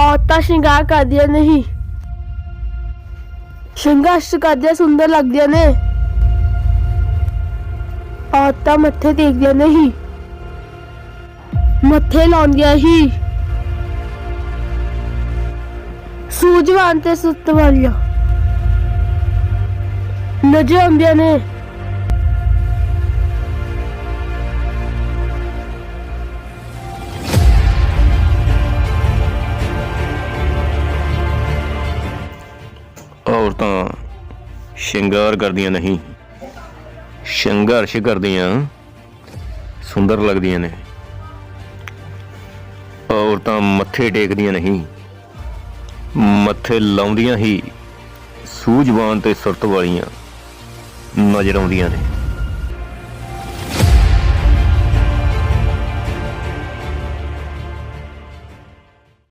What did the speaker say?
ਔਰਤਾਂ ਸ਼ਿੰਗਾਰ ਕਰਦੀਆਂ ਨਹੀਂ। ਸ਼ਿੰਗਾਰ ਕਰਦੀਆਂ ਸੁੰਦਰ ਲੱਗਦੀਆਂ ਨੇ। ਔਰਤਾਂ ਮੱਥੇ ਟੇਕਦੀਆਂ ਨਹੀਂ। ਮੱਥੇ ਲਾਉਂਦੀਆਂ ਹੀ। ਸੂਝਵਾਨ ਤੇ ਸੁੱਤ ਵਾਲੀਆਂ। ਨਜ਼ਰ ਆਉਂਦੀਆਂ ਨੇ। ਔਰਤਾਂ ਸ਼ਿੰਗਾਰ ਕਰਦੀਆਂ ਨਹੀਂ। ਸੰਘਰਸ਼ ਕਰਦੀਆਂ, ਸੁੰਦਰ ਲੱਗਦੀਆਂ ਨੇ। ਔਰਤਾਂ ਮੱਥੇ ਟੇਕਦੀਆਂ ਨਹੀਂ। ਮੱਥੇ ਲਾਉਂਦੀਆਂ ਹੀ ਸੂਝਵਾਨ ਤੇ ਸੁਰਤ ਵਾਲੀਆਂ ਨਜ਼ਰ ਆਉਂਦੀਆਂ ਨੇ।